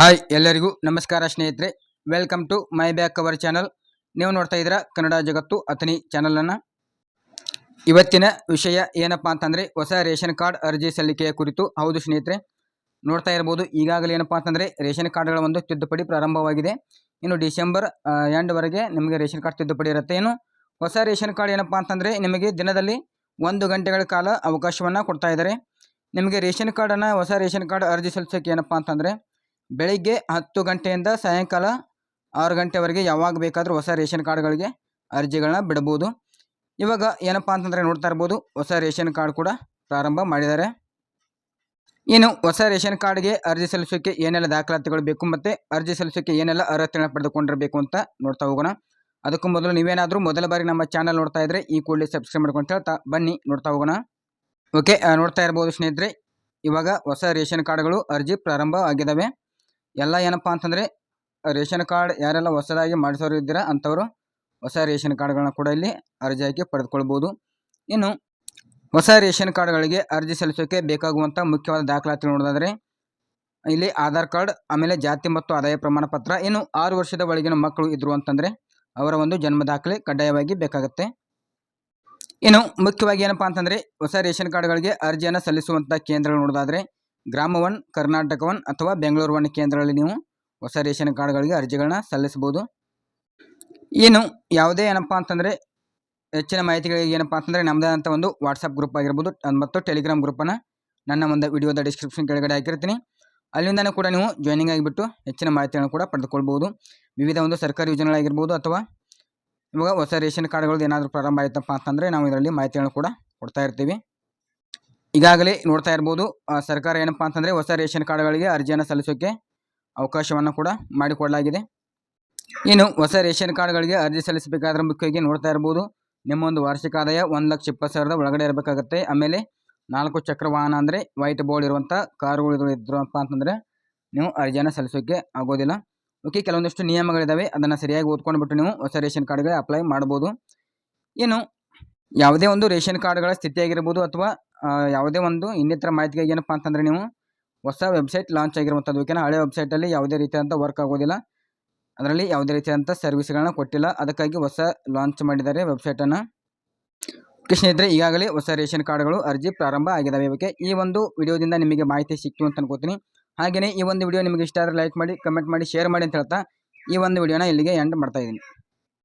Hi ಎಲ್ಲರಿಗೂ ನಮಸ್ಕಾರ ಸ್ನೇಹಿತರೆ. Welcome to my back our channel ನೀವು ನೋಡ್ತಾ ಇದ್ದೀರಾ ಕನ್ನಡ ಜಗತ್ತು ಅಥನಿ ಚಾನಲನ್ನು ಇವತ್ತಿನ ವಿಷಯ ಏನಪ್ಪ ಅಂತಂದರೆ ಹೊಸ ರೇಷನ್ ಕಾರ್ಡ್ ಅರ್ಜಿ ಸಲ್ಲಿಕೆಯ ಕುರಿತು. ಹೌದು ಸ್ನೇಹಿತರೆ, ನೋಡ್ತಾ ಇರ್ಬೋದು. ಈಗಾಗಲೇ ಏನಪ್ಪ ಅಂತಂದರೆ ರೇಷನ್ ಕಾರ್ಡ್ಗಳ ಒಂದು ತಿದ್ದುಪಡಿ ಪ್ರಾರಂಭವಾಗಿದೆ. ಇನ್ನು ಡಿಸೆಂಬರ್ ಎಂಡ್ವರೆಗೆ ನಿಮಗೆ ರೇಷನ್ ಕಾರ್ಡ್ ತಿದ್ದುಪಡಿ ಇರುತ್ತೆ. ಏನು ಹೊಸ ರೇಷನ್ ಕಾರ್ಡ್ ಏನಪ್ಪ ಅಂತಂದರೆ ನಿಮಗೆ ದಿನದಲ್ಲಿ ಒಂದು ಗಂಟೆಗಳ ಕಾಲ ಅವಕಾಶವನ್ನು ಕೊಡ್ತಾ ಇದ್ದಾರೆ. ನಿಮಗೆ ರೇಷನ್ ಕಾರ್ಡನ್ನು, ಹೊಸ ರೇಷನ್ ಕಾರ್ಡ್ ಅರ್ಜಿ ಸಲ್ಲಿಸೋಕೆ ಏನಪ್ಪ ಅಂತಂದರೆ ಬೆಳಿಗ್ಗೆ ಹತ್ತು ಗಂಟೆಯಿಂದ ಸಾಯಂಕಾಲ ಆರು ಗಂಟೆವರೆಗೆ ಯಾವಾಗ ಬೇಕಾದರೂ ಹೊಸ ರೇಷನ್ ಕಾರ್ಡ್ಗಳಿಗೆ ಅರ್ಜಿಗಳನ್ನ ಬಿಡ್ಬೋದು ಇವಾಗ ಏನಪ್ಪ ಅಂತಂದರೆ ನೋಡ್ತಾ ಇರ್ಬೋದು, ಹೊಸ ರೇಷನ್ ಕಾರ್ಡ್ ಕೂಡ ಪ್ರಾರಂಭ ಮಾಡಿದ್ದಾರೆ. ಇನ್ನು ಹೊಸ ರೇಷನ್ ಕಾರ್ಡ್ಗೆ ಅರ್ಜಿ ಸಲ್ಲಿಸೋಕ್ಕೆ ಏನೆಲ್ಲ ದಾಖಲಾತಿಗಳು ಬೇಕು ಮತ್ತು ಅರ್ಜಿ ಸಲ್ಲಿಸೋಕ್ಕೆ ಏನೆಲ್ಲ ಅರ್ಹತೆಗಳನ್ನ ಪಡೆದುಕೊಂಡಿರಬೇಕು ಅಂತ ನೋಡ್ತಾ ಹೋಗೋಣ. ಅದಕ್ಕೂ ಮೊದಲು ನೀವೇನಾದರೂ ಮೊದಲ ಬಾರಿ ನಮ್ಮ ಚಾನಲ್ ನೋಡ್ತಾ ಇದ್ದರೆ ಈ ಕೂಡಲೇ ಸಬ್ಸ್ಕ್ರೈಬ್ ಮಾಡ್ಕೊಂಡು ಹೇಳ್ತಾ ಬನ್ನಿ, ನೋಡ್ತಾ ಹೋಗೋಣ. ಓಕೆ ನೋಡ್ತಾ ಇರ್ಬೋದು ಸ್ನೇಹಿತರೆ, ಇವಾಗ ಹೊಸ ರೇಷನ್ ಕಾರ್ಡ್ಗಳು ಅರ್ಜಿ ಪ್ರಾರಂಭ ಆಗಿದ್ದಾವೆ. ಎಲ್ಲ ಏನಪ್ಪ ಅಂತಂದರೆ, ರೇಷನ್ ಕಾರ್ಡ್ ಯಾರೆಲ್ಲ ಹೊಸದಾಗಿ ಮಾಡಿಸೋರು ಇದ್ದೀರಾ ಅಂಥವರು ಹೊಸ ರೇಷನ್ ಕಾರ್ಡ್ಗಳನ್ನ ಕೂಡ ಇಲ್ಲಿ ಅರ್ಜಿ ಹಾಕಿ ಪಡೆದುಕೊಳ್ಬೋದು. ಇನ್ನು, ಹೊಸ ರೇಷನ್ ಕಾರ್ಡ್ಗಳಿಗೆ ಅರ್ಜಿ ಸಲ್ಲಿಸೋಕೆ ಬೇಕಾಗುವಂಥ ಮುಖ್ಯವಾದ ದಾಖಲಾತಿ ನೋಡೋದಾದರೆ, ಇಲ್ಲಿ ಆಧಾರ್ ಕಾರ್ಡ್, ಆಮೇಲೆ ಜಾತಿ ಮತ್ತು ಆದಾಯ ಪ್ರಮಾಣ ಪತ್ರ, ಇನ್ನು ಆರು ವರ್ಷದ ಒಳಗಿನ ಮಕ್ಕಳು ಇದ್ದರು ಅಂತಂದರೆ, ಅವರ ಒಂದು ಜನ್ಮ ದಾಖಲೆ ಕಡ್ಡಾಯವಾಗಿ ಬೇಕಾಗುತ್ತೆ. ಇನ್ನು, ಮುಖ್ಯವಾಗಿ ಏನಪ್ಪಾ ಅಂತಂದರೆ, ಹೊಸ ರೇಷನ್ ಕಾರ್ಡ್ಗಳಿಗೆ ಅರ್ಜಿಯನ್ನು ಸಲ್ಲಿಸುವಂಥ ಕೇಂದ್ರಗಳು ನೋಡೋದಾದರೆ ಗ್ರಾಮ ಒನ್ ಕರ್ನಾಟಕ ಒನ್ ಅಥವಾ ಬೆಂಗಳೂರು ಒನ್ ಕೇಂದ್ರಗಳಲ್ಲಿ ನೀವು ಹೊಸ ರೇಷನ್ ಕಾರ್ಡ್ಗಳಿಗೆ ಅರ್ಜಿಗಳನ್ನ ಸಲ್ಲಿಸಬಹುದು. ಏನು ಯಾವುದೇ ಏನಪ್ಪ ಅಂತಂದರೆ ಹೆಚ್ಚಿನ ಮಾಹಿತಿಗಳಿಗೆ ಏನಪ್ಪ ಅಂತಂದರೆ ನಮ್ಮದೇ ಅಂತ ಒಂದು ವಾಟ್ಸಪ್ ಗ್ರೂಪ್ ಆಗಿರ್ಬೋದು ಮತ್ತು ಟೆಲಿಗ್ರಾಮ್ ಗ್ರೂಪನ್ನು ನನ್ನ ಒಂದು ವಿಡಿಯೋದ ಡಿಸ್ಕ್ರಿಪ್ಷನ್ ಕೆಳಗಡೆ ಹಾಕಿರ್ತೀನಿ. ಅಲ್ಲಿಂದನೂ ಕೂಡ ನೀವು ಜಾಯ್ನಿಂಗ್ ಆಗಿಬಿಟ್ಟು ಹೆಚ್ಚಿನ ಮಾಹಿತಿಗಳನ್ನು ಕೂಡ ಪಡೆದುಕೊಳ್ಬೋದು ವಿವಿಧ ಒಂದು ಸರ್ಕಾರಿ ಯೋಜನೆಗಳಾಗಿರ್ಬೋದು ಅಥವಾ ಇವಾಗ ಹೊಸ ರೇಷನ್ ಕಾರ್ಡ್ಗಳದ್ದು ಏನಾದರೂ ಪ್ರಾರಂಭ ಆಯ್ತಪ್ಪ ಅಂತಂದರೆ ನಾವು ಇದರಲ್ಲಿ ಮಾಹಿತಿಗಳನ್ನು ಕೂಡ ಕೊಡ್ತಾ ಇರ್ತೀವಿ. ಈಗಾಗಲೇ ನೋಡ್ತಾ ಇರ್ಬೋದು ಸರ್ಕಾರ ಏನಪ್ಪಾ ಅಂತಂದರೆ ಹೊಸ ರೇಷನ್ ಕಾರ್ಡ್ಗಳಿಗೆ ಅರ್ಜಿಯನ್ನು ಸಲ್ಲಿಸೋಕ್ಕೆ ಅವಕಾಶವನ್ನು ಕೂಡ ಮಾಡಿಕೊಡಲಾಗಿದೆ. ಇನ್ನು ಹೊಸ ರೇಷನ್ ಕಾರ್ಡ್ಗಳಿಗೆ ಅರ್ಜಿ ಸಲ್ಲಿಸಬೇಕಾದ್ರೆ ಮುಖ್ಯವಾಗಿ ನೋಡ್ತಾ ಇರ್ಬೋದು, ನಿಮ್ಮ ಒಂದು ವಾರ್ಷಿಕ ಆದಾಯ ಒಂದು ಲಕ್ಷ ಇಪ್ಪತ್ತು ಸಾವಿರದ ಒಳಗಡೆ ಇರಬೇಕಾಗುತ್ತೆ. ಆಮೇಲೆ ನಾಲ್ಕು ಚಕ್ರ ವಾಹನ ಅಂದರೆ ವೈಟ್ ಬೋರ್ಡ್ ಇರುವಂಥ ಕಾರುಗಳು ಇದ್ರಪ್ಪ ಅಂತಂದರೆ ನೀವು ಅರ್ಜಿಯನ್ನು ಸಲ್ಲಿಸೋಕ್ಕೆ ಆಗೋದಿಲ್ಲ. ಓಕೆ, ಕೆಲವೊಂದಿಷ್ಟು ನಿಯಮಗಳಿದ್ದಾವೆ ಅದನ್ನು ಸರಿಯಾಗಿ ಓದ್ಕೊಂಡ್ಬಿಟ್ಟು ನೀವು ಹೊಸ ರೇಷನ್ ಕಾರ್ಡ್ಗೆ ಅಪ್ಲೈ ಮಾಡ್ಬೋದು. ಇನ್ನು ಯಾವುದೇ ಒಂದು ರೇಷನ್ ಕಾರ್ಡ್ಗಳ ಸ್ಥಿತಿಯಾಗಿರ್ಬೋದು ಅಥವಾ ಯಾವುದೇ ಒಂದು ಇನ್ನಿತರ ಮಾಹಿತಿಗಾಗಿ ಏನಪ್ಪ ಅಂತಂದರೆ ನೀವು ಹೊಸ ವೆಬ್ಸೈಟ್ ಲಾಂಚ್ ಆಗಿರುವಂಥದ್ದು ಓಕೆನಾ ಹಳೆ ವೆಬ್ಸೈಟಲ್ಲಿ ಯಾವುದೇ ರೀತಿಯಾದಂಥ ವರ್ಕ್ ಆಗೋದಿಲ್ಲ. ಅದರಲ್ಲಿ ಯಾವುದೇ ರೀತಿಯಾದಂಥ ಸರ್ವಿಸ್ಗಳನ್ನ ಕೊಟ್ಟಿಲ್ಲ. ಅದಕ್ಕಾಗಿ ಹೊಸ ಲಾಂಚ್ ಮಾಡಿದ್ದಾರೆ ವೆಬ್ಸೈಟನ್ನು ಓಕೆ ಸ್ನೇಹಿತರೆ, ಈಗಾಗಲೇ ಹೊಸ ರೇಷನ್ ಕಾರ್ಡ್ಗಳು ಅರ್ಜಿ ಪ್ರಾರಂಭ ಆಗಿದ್ದಾವೆ ಇವಕ್ಕೆ ಈ ಒಂದು ವಿಡಿಯೋದಿಂದ ನಿಮಗೆ ಮಾಹಿತಿ ಸಿಕ್ತು ಅಂತ ಅನ್ಕೋತೀನಿ. ಹಾಗೆಯೇ ಈ ಒಂದು ವಿಡಿಯೋ ನಿಮಗೆ ಇಷ್ಟ ಆದರೆ ಲೈಕ್ ಮಾಡಿ ಕಮೆಂಟ್ ಮಾಡಿ ಶೇರ್ ಮಾಡಿ ಅಂತ ಹೇಳ್ತಾ ಈ ಒಂದು ವಿಡಿಯೋನ ಇಲ್ಲಿಗೆ ಎಂಡ್ ಮಾಡ್ತಾ ಇದ್ದೀನಿ.